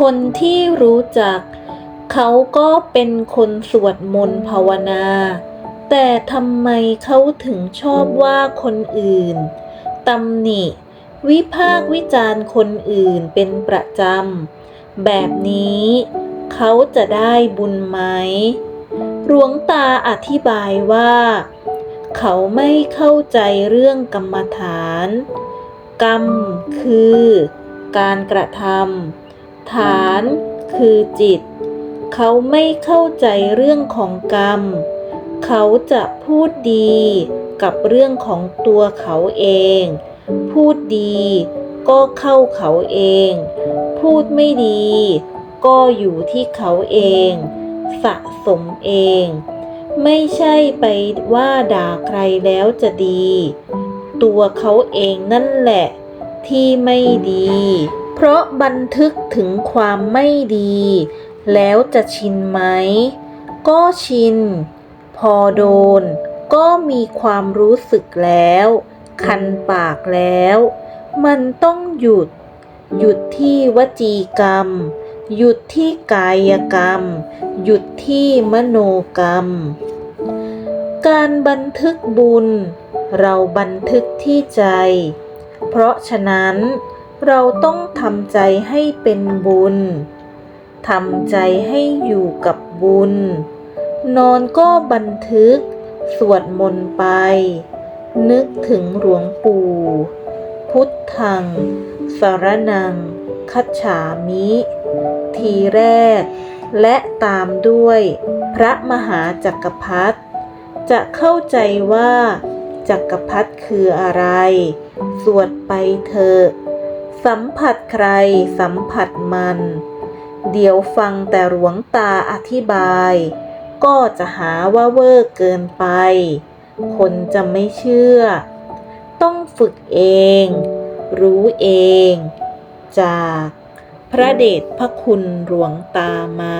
คนที่รู้จัก เขาก็เป็นคนสวดมนต์ภาวนา แต่ทำไมเขาถึงชอบว่าคนอื่นตำหนิ วิพากวิจารณ์คนอื่นเป็นประจำ แบบนี้เขาจะได้บุญไหมหลวงตาอธิบายว่า เขาไม่เข้าใจเรื่องกรรมฐาน กรรมคือการกระทำ ฐานคือจิต เขาไม่เข้าใจเรื่องของกรรม เขาจะพูดดีกับเรื่องของตัวเขาเอง พูดดีก็เข้าเขาเอง พูดไม่ดีก็อยู่ที่เขาเอง สะสมเอง ไม่ใช่ไปว่าด่าใครแล้วจะดี ตัวเขาเองนั่นแหละที่ไม่ดี เพราะบันทึกถึงความไม่ดี แล้วจะชินไหม ก็ชิน พอโดน ก็มีความรู้สึกแล้ว คันปากแล้ว มันต้องหยุด หยุดที่วจีกรรม หยุดที่กายกรรม หยุดที่มโนกรรม การบันทึกบุญ เราบันทึกที่ใจ เพราะฉะนั้น เราต้องทำใจให้เป็นบุญ ทำใจให้อยู่กับบุญ นอนก็บันทึก สวดมนต์ไป นึกถึงหลวงปู่ พุทธัง สารนัง คัจฉามิ ทีแรก และตามด้วย พระมหาจักรพรรดิจะเข้าใจว่า จักรพรรดิคืออะไร สวดไปเถอะ สัมผัสใครสัมผัสมัน เดี๋ยวฟังแต่หลวงตาอธิบาย ก็จะหาว่าเวอร์เกินไป คนจะไม่เชื่อ ต้องฝึกเอง รู้เอง จาก พระเดชพระคุณหลวงตาม้า